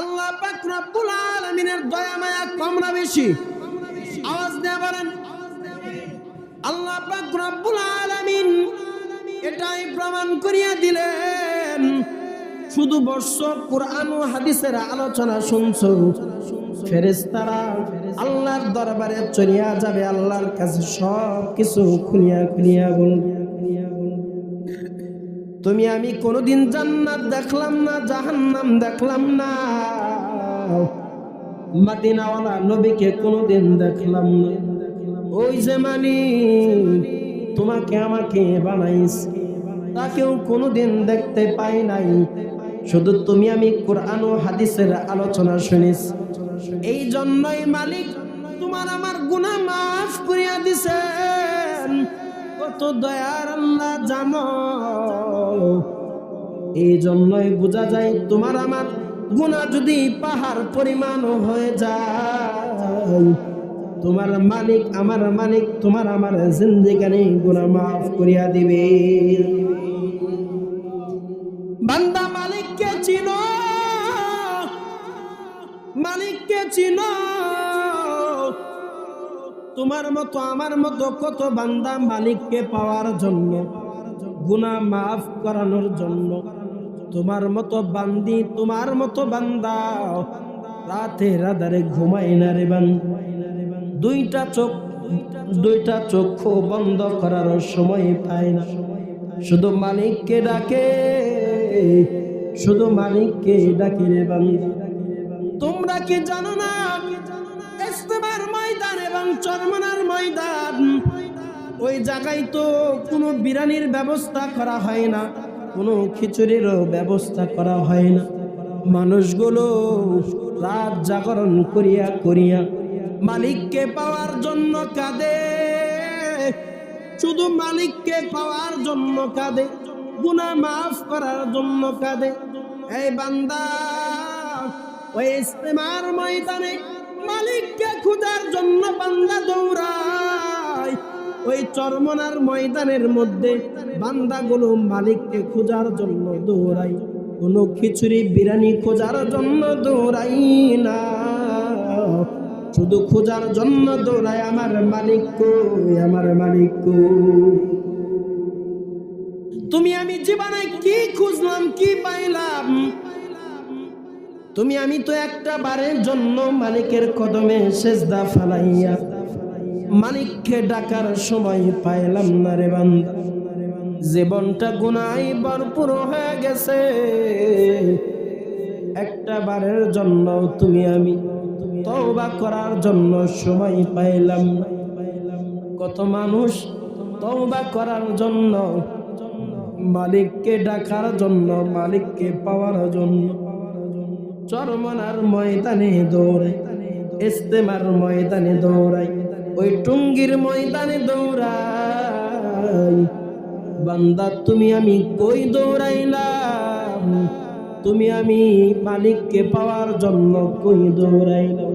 আল্লাহ পাক রব্বুল আলামিনের দয়া মায়া কম বেশি। আওয়াজ দেয়া বলেন। আল্লাহ পাক রব্বুল আলামিন এটাই প্রমাণ করিয়া দিলেন। শুধু বর্ষ, কোরআন ও হাদিসের আলোচনা শুনছো। ফেরেস্তারা আল্লাহর দরবারে চলিয়া যাবে, আল্লাহর কাছে সব কিছু খুলিয়া খুলিয়া বলবে। তুমি আমি কোনোদিন জান্নাত দেখলাম না, জাহান্নাম দেখলাম না। মাদিনাওয়ালা নবীকে কোনোদিন দেখলাম না। ওই যে মানি তোমাকে আমাকে বানাইস তাকেও কোনোদিন দেখতে পাই নাই। শুধু তুমি আমি কোরআন ও হাদিসের আলোচনা শুনিস এই জন্যই মালিক, তোমার আমার গুনাহ মাফ করিয়া দিছেন। কত দয়ার আল্লাহ জানো? এই জন্যই বোঝা যায় তোমার আমার গুণা যদি পাহাড় পরিমাণ হয়ে যায়। তোমার মালিক আমার মালিক, তোমার আমার জিন্দিগানি গুণা মাফ করিয়া দিবে। বান্দা মালিককে চিনো মালিককে চিনো। তোমার মতো, আমার মতো কত বান্দা মালিককে পাওয়ার জন্য, গুনাহ মাফ করানোর জন্য। তোমার মতো বান্দি, তোমার মতো বান্দা, রাতে রাদারে ঘুমাই না রে বান। দুইটা চোখ, দুইটা চক্ষু বন্ধ করার সময় পায় না। শুধু মালিককে ডাকে, শুধু মালিককে ডাকে রে বান্দা তোমরা কি জানো না? ইস্তেমার ময়দান এবং চরমনার ময়দান, ওই জায়গায় তো কোনো বিরানির ব্যবস্থা করা হয় না, কোনো খিচুড়িরও ব্যবস্থা করা হয় না। মানুষগুলো রাত জাগরণ করিয়া করিয়া মালিককে পাওয়ার জন্য কাঁদে। শুধু মালিককে পাওয়ার জন্য কাঁদে, গুনাহ মাফ করার জন্য কাঁদে। এই বান্দা ওই ইস্তেমার ময়দানে মালিককে খোঁজার জন্য বান্দা দৌড়ায়। ওই চরমনার ময়দানের মধ্যে বান্দাগুলো মালিককে খোঁজার জন্য দৌড়ায়। কোনো খিচুড়ি বিরানি খোঁজার জন্য দৌড়াই না। শুধু খোঁজার জন্য দৌড়ায় আমার মালিক কই, আমার মালিক তুমি আমি জীবনে কি খুঁজলাম, কি পাইলাম? তুমি আমি তো একটা বারের জন্য মালিকের কদমে সেজদা ফালাইয়া মালিককে ডাকার সময় পাইলাম না রে বান্দা জীবনটা গুনাই ভরপুর হয়ে গেছে একটা বারের জন্য তুমি আমি তওবা করার জন্য সময় পাইলাম। কত মানুষ তওবা করার জন্য মালিককে ডাকার জন্য, মালিককে পাওয়ার জন্য চরমনার ময়দানে দৌড়াই, ইস্তেমার ময়দানে দৌড়াই, ওই টুঙ্গির ময়দানে দৌড়াই। বান্দা, তুমি আমি কই দৌড়াইলাম? তুমি আমি মালিককে পাওয়ার জন্য কই দৌড়াইলাম?